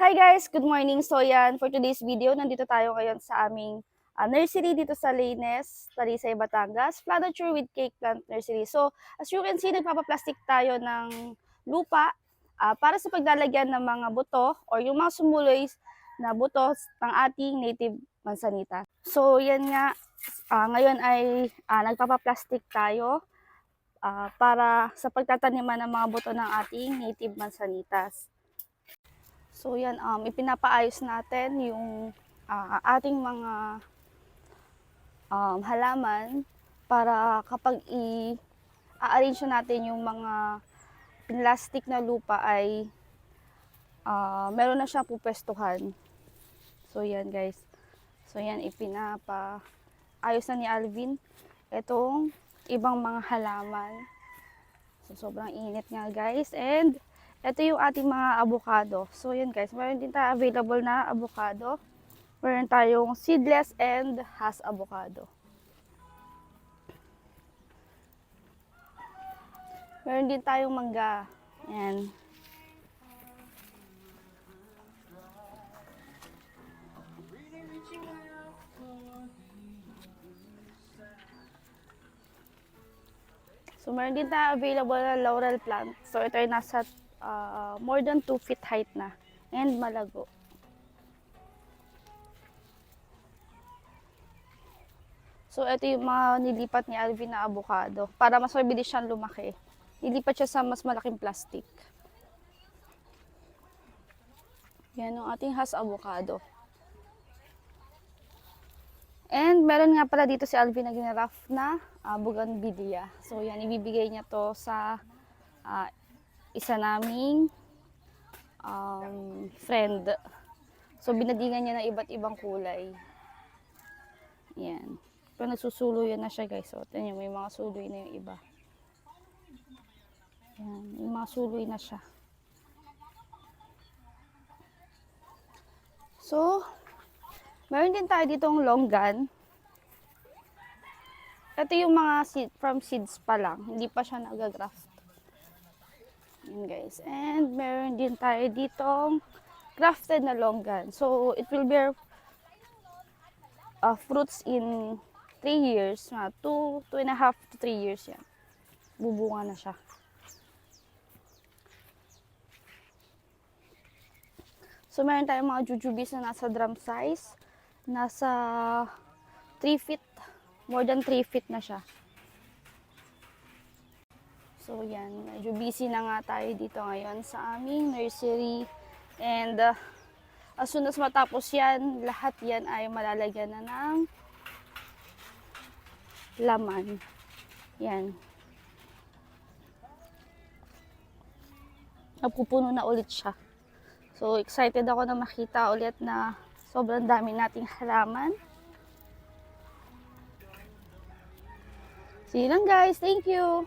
Hi guys, good morning. So yan, for today's video, nandito tayo ngayon sa aming ah, nursery dito sa Laines, Talisay, Batangas, Flanature with Cake Plant Nursery. So, as you can see, nagpapaplastic tayo ng lupa ah, para sa paglalagyan ng mga buto or yung mga sumuloy na buto ng ating native mansanita. So, yan nga, ah, ngayon ay ah, nagpapaplastic tayo ah, para sa pagtataniman ng mga buto ng ating native mansanitas. So yan, um, ipinapaayos natin yung ah, ating mga um, halaman para kapag i-arrange natin yung mga plastic na lupa ay ah, meron na siyang pupwestuhan. So yan guys. So yan, ipinapaayos na ni Alvin itong ibang mga halaman. So sobrang init nga guys. And ito yung ating mga avocado. So, yun guys. Meron din tayo available na avocado. Meron tayong seedless and has avocado. Meron din tayong mangga. Yan. So, meron din tayo available na laurel plant. So, ito ay nasa ah, more than 2 feet height na. And malago. So, ito yung mga nilipat ni Alvin na avocado. Para mas mabilis siyang lumaki. Nilipat siya sa mas malaking plastic. Yan yung ating has avocado. And meron nga pala dito si Alvin na ginaraff na uh, bougainvillea. So yan, ibibigay niya to sa ah, isa naming um, friend. So binadingan niya ng iba't ibang kulay. Yan. Pero nagsusuloy na siya guys. So, tingnan may mga suloy na yung iba. Yan, may mga suloy na siya. So, meron din tayo ditong longgan. Ito yung mga seed, from seeds pa lang. Hindi pa siya nagagraft. Yan guys. And meron din tayo ditong grafted na longgan. So, it will bear uh, fruits in 3 years. Na 2, 2 and a half to 3 years yan. Bubunga na siya. So, meron tayong mga jujubis na nasa drum size. Nasa 3 feet. More than 3 feet na siya. So, yan. Medyo busy na nga tayo dito ngayon sa aming nursery. And, uh, as soon as matapos yan, lahat yan ay malalagyan na ng laman. Yan. Napupuno na ulit siya. So, excited ako na makita ulit na sobrang dami nating halaman. See you lang guys. Thank you.